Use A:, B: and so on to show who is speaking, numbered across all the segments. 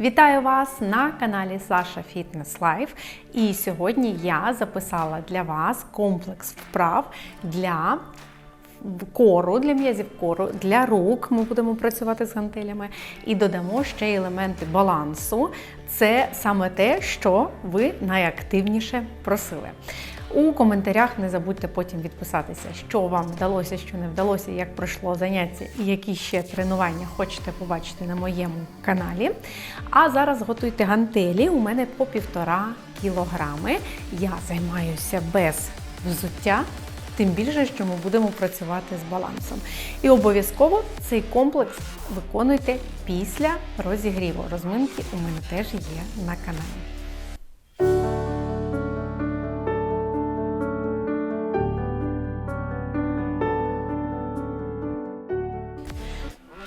A: Вітаю вас на каналі Саша Фітнес Лайф. І сьогодні я записала для вас комплекс вправ для кору, для м'язів кору, для рук. Ми будемо працювати з гантелями і додамо ще елементи балансу. Це саме те, що ви найактивніше просили. У коментарях не забудьте потім відписатися, що вам вдалося, що не вдалося, як пройшло заняття і які ще тренування хочете побачити на моєму каналі. А зараз готуйте гантелі. У мене по півтора кілограми. Я займаюся без взуття. Тим більше, що ми будемо працювати з балансом. І обов'язково цей комплекс виконуйте після розігріву. Розминки у мене теж є на каналі.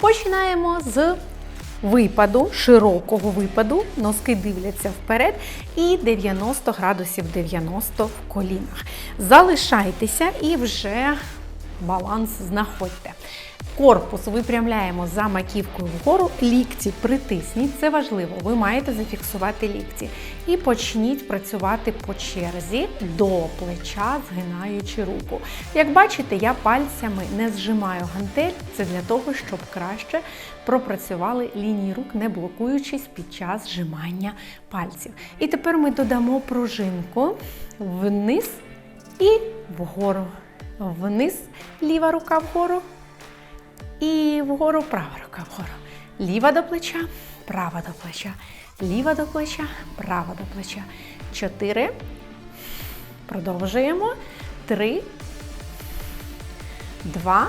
A: Починаємо з випаду, широкого випаду. Носки дивляться вперед і 90 градусів 90 в колінах. Залишайтеся і вже баланс знаходьте. Корпус випрямляємо за маківкою вгору, лікті притисніть, це важливо. Ви маєте зафіксувати лікті. І почніть працювати по черзі до плеча, згинаючи руку. Як бачите, я пальцями не зжимаю гантель, це для того, щоб краще пропрацювали лінії рук, не блокуючись під час зжимання пальців. І тепер ми додамо пружинку вниз і вгору. Вниз, ліва рука вгору. І вгору права рука вгору. Ліва до плеча, права до плеча. Ліва до плеча, права до плеча. Чотири. Продовжуємо. Три. Два.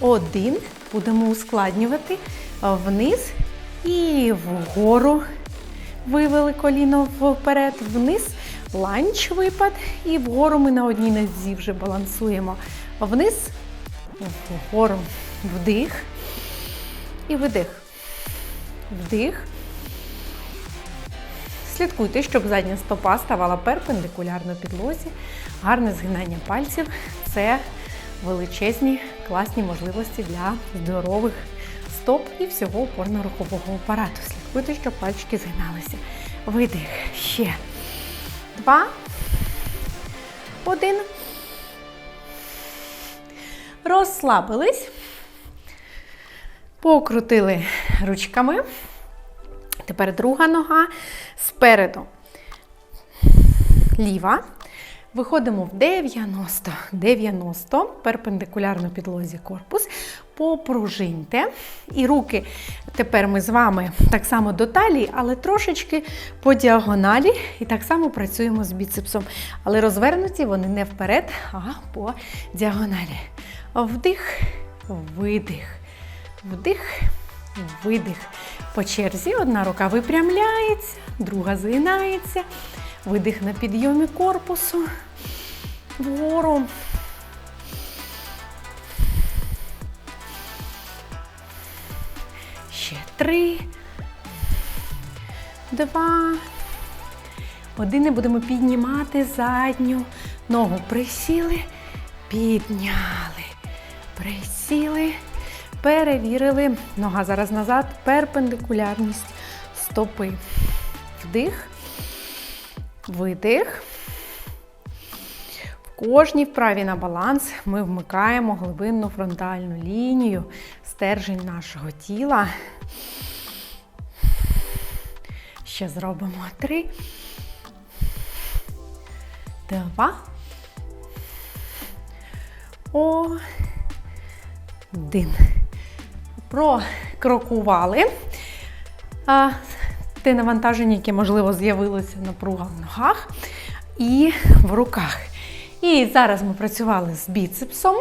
A: Один. Будемо ускладнювати. Вниз і вгору. Вивели коліно вперед, вниз. Ланч випад. І вгору ми на одній нозі вже балансуємо. Вниз вгору вдих і видих. Вдих. Слідкуйте, щоб задня стопа ставала перпендикулярно підлозі. Гарне згинання пальців це величезні класні можливості для здорових стоп і всього опорно-рухового апарату. Слідкуйте, щоб пальчики згиналися. Видих. Ще. Два. Один. Розслабились, покрутили ручками. Тепер друга нога спереду. Ліва. Виходимо в 90, 90, перпендикулярно підлозі корпус. Попружиньте. І руки тепер ми з вами так само до талії, але трошечки по діагоналі. І так само працюємо з біцепсом. Але розвернуті вони не вперед, а по діагоналі. Вдих, видих, вдих, видих. По черзі одна рука випрямляється, друга згинається. Видих на підйомі корпусу. Вгору. Ще три. Два. Один. І будемо піднімати задню ногу. Присіли, підняли. Присіли, перевірили. Нога зараз назад, перпендикулярність стопи. Вдих, видих. В кожній вправі на баланс ми вмикаємо глибинну фронтальну лінію, стержень нашого тіла. Ще зробимо три. Два. Один. Прокрокували. А, те навантаження, яке, можливо, з'явилося напруга в ногах і в руках. І зараз ми працювали з біцепсом,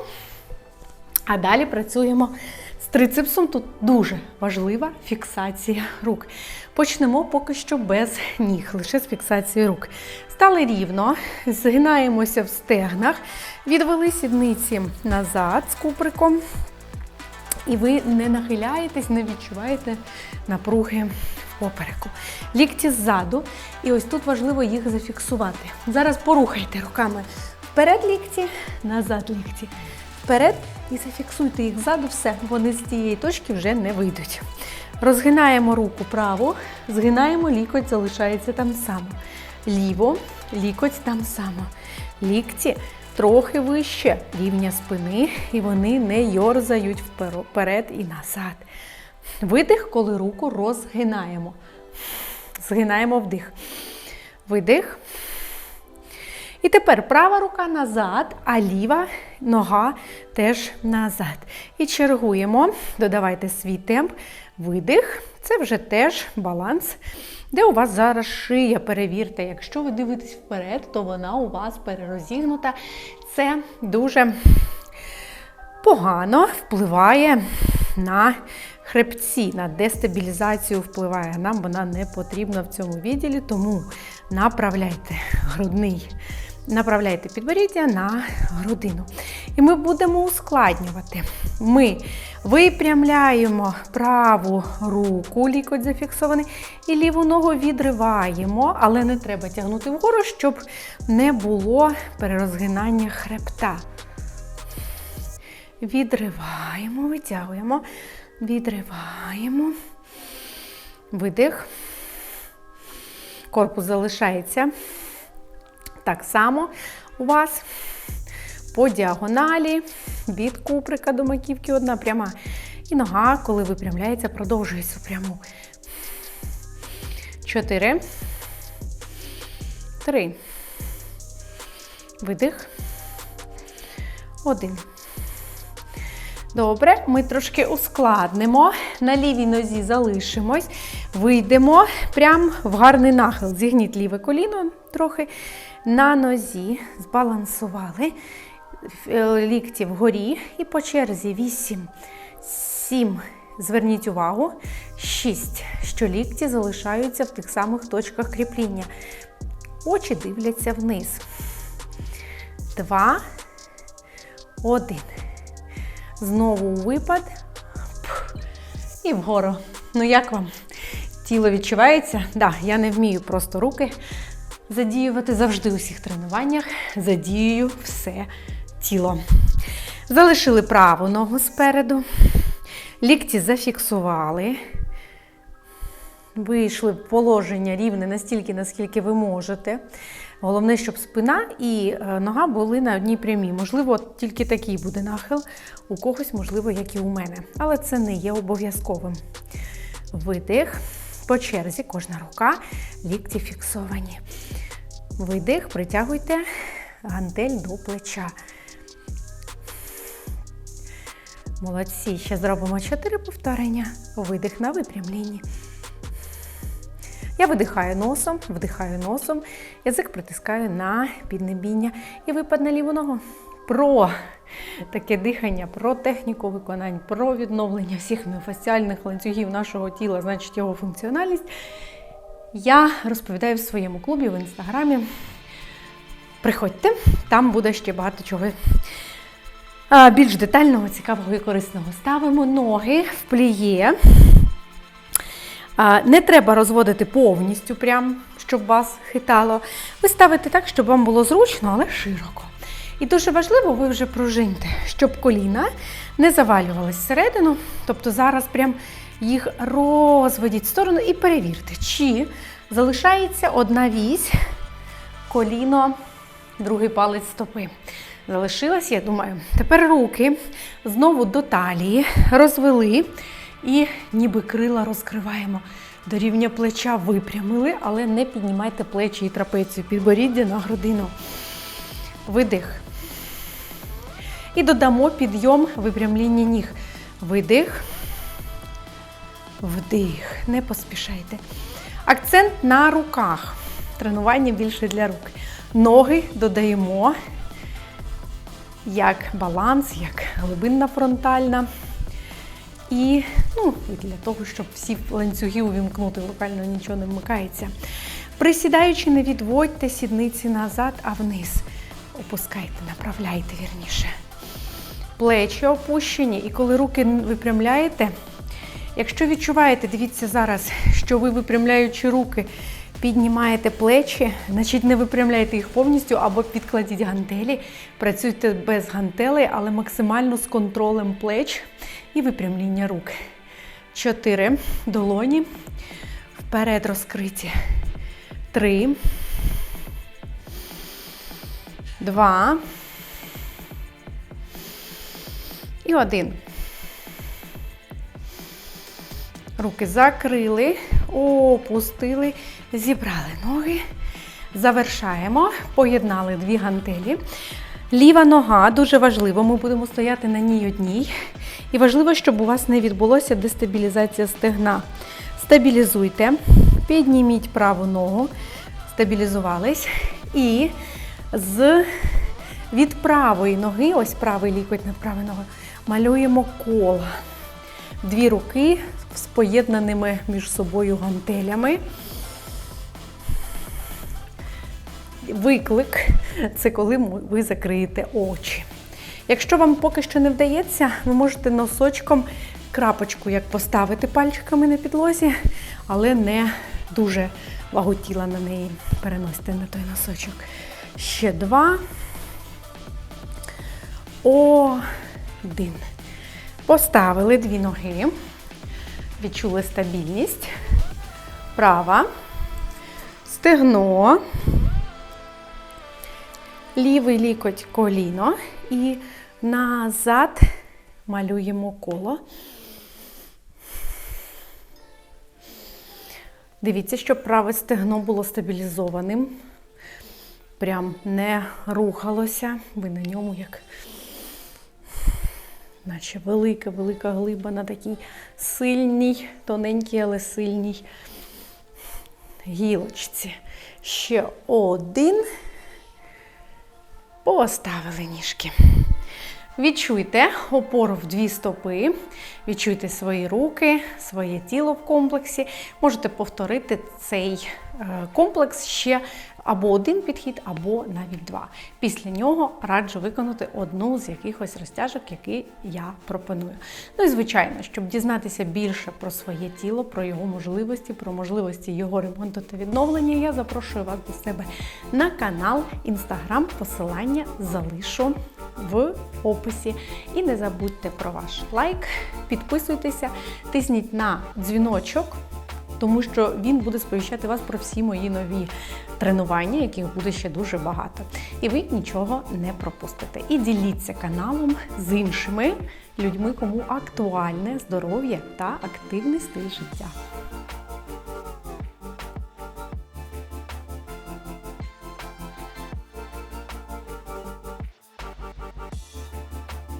A: а далі працюємо з трицепсом. Тут дуже важлива фіксація рук. Почнемо поки що без ніг, лише з фіксації рук. Стали рівно, згинаємося в стегнах, відвели сідниці назад з куприком. І ви не нахиляєтесь, не відчуваєте напруги попереку. Лікті ззаду. І ось тут важливо їх зафіксувати. Зараз порухайте руками вперед лікті, назад лікті. Вперед і зафіксуйте їх ззаду, все. Вони з тієї точки вже не вийдуть. Розгинаємо руку праву, згинаємо лікоть, залишається там само. Ліво, лікоть там само. Лікті трохи вище рівня спини, і вони не йорзають вперед і назад. Видих, коли руку розгинаємо. Згинаємо вдих. Видих. І тепер права рука назад, а ліва нога теж назад. І чергуємо, додавайте свій темп, видих. Це вже теж баланс. Де у вас зараз шия, перевірте, якщо ви дивитесь вперед, то вона у вас перерозігнута. Це дуже погано впливає на хребці, на дестабілізацію впливає. Нам вона не потрібна в цьому відділі, тому направляйте грудний. Направляйте підборіддя на грудину. І ми будемо ускладнювати. Ми випрямляємо праву руку, лікоть зафіксований, і ліву ногу відриваємо, але не треба тягнути вгору, щоб не було перерозгинання хребта. Відриваємо, витягуємо, відриваємо. Видих. Корпус залишається. Так само у вас по діагоналі від куприка до маківки одна пряма. І нога, коли випрямляється, продовжує цю пряму. Чотири. Три. Видих. Один. Добре, ми трошки ускладнимо. На лівій нозі залишимось. Вийдемо прямо в гарний нахил. Зігніть ліве коліно трохи. На нозі збалансували. Е, лікті вгорі. І по черзі 8, 7. Зверніть увагу. 6. Що лікті залишаються в тих самих точках кріпління. Очі дивляться вниз. 2. 1. Знову випад. І вгору. Ну, як вам? Тіло відчувається? Так, да, я не вмію просто руки задіювати завжди у всіх тренуваннях. Задіюю все тіло. Залишили праву ногу спереду. Лікті зафіксували. Вийшли в положення рівне настільки, наскільки ви можете. Головне, щоб спина і е, нога були на одній прямій. Можливо, тільки такий буде нахил, у когось, можливо, як і у мене. Але це не є обов'язковим. Видих. По черзі, кожна рука, лікті фіксовані. Видих, притягуйте гантель до плеча. Молодці. Ще зробимо 4 повторення. Видих на випрямлінні. Я видихаю носом, вдихаю носом, язик притискаю на піднебіння і випад на ліву ногу. Про таке дихання, про техніку виконань, про відновлення всіх міофасціальних ланцюгів нашого тіла, значить його функціональність. Я розповідаю в своєму клубі в інстаграмі. Приходьте, там буде ще багато чого більш детального, цікавого і корисного. Ставимо ноги в пліє. Не треба розводити повністю, прям, щоб вас хитало. Ви ставите так, щоб вам було зручно, але широко. І дуже важливо, ви вже пружиньте, щоб коліна не завалювалися всередину. Тобто зараз прям їх розведіть в сторону і перевірте, чи залишається одна вісь, коліно, другий палець стопи. Залишилась, я думаю. Тепер руки знову до талії розвели. І ніби крила розкриваємо. До рівня плеча випрямили, але не піднімайте плечі і трапецію. Підборіддя на грудину. Видих. І додамо підйом випрямління ніг. Видих. Вдих. Не поспішайте. Акцент на руках. Тренування більше для рук. Ноги додаємо як баланс, як глибинна фронтальна. І ну, для того, щоб всі ланцюги увімкнути, локально нічого не вмикається. Присідаючи, не відводьте сідниці назад, а вниз. Опускайте, направляйте вірніше. Плечі опущені, і коли руки випрямляєте, якщо відчуваєте, дивіться зараз, що ви випрямляючи руки, піднімаєте плечі, значить не випрямляйте їх повністю або підкладіть гантелі. Працюйте без гантелей, але максимально з контролем плеч і випрямління рук. Чотири. Долоні. Вперед розкриті. Три. Два. І один. Руки закрили, опустили, зібрали ноги. Завершаємо. Поєднали дві гантелі. Ліва нога дуже важливо. Ми будемо стояти на ній одній. І важливо, щоб у вас не відбулося дестабілізація стегна. Стабілізуйте, підніміть праву ногу, стабілізувались. І з від правої ноги, ось правий лікоть над правою ногою, малюємо коло. Дві руки з поєднаними між собою гантелями. Виклик це коли ви закриєте очі. Якщо вам поки що не вдається, ви можете носочком крапочку як поставити пальчиками на підлозі, але не дуже вагу тіла на неї переносите на той носочок. Ще два. Один. Поставили дві ноги. Відчули стабільність. Права. Стегно. Лівий лікоть коліно. І назад малюємо коло. Дивіться, щоб праве стегно було стабілізованим. Прям не рухалося. Ви на ньому як наче велика, велика глиба на такій сильній, тоненькій, але сильній гілочці. Ще один. Поставили ніжки. Відчуйте опору в дві стопи, відчуйте свої руки, своє тіло в комплексі. Можете повторити цей е, комплекс ще або один підхід, або навіть два. Після нього раджу виконати одну з якихось розтяжок, які я пропоную. Ну і звичайно, щоб дізнатися більше про своє тіло, про його можливості, про можливості його ремонту та відновлення, я запрошую вас до себе на канал Інстаграм. Посилання залишу в описі. І не забудьте про ваш лайк, підписуйтеся, тисніть на дзвіночок. Тому що він буде сповіщати вас про всі мої нові тренування, яких буде ще дуже багато. І ви нічого не пропустите. І діліться каналом з іншими людьми, кому актуальне здоров'я та активний стиль життя.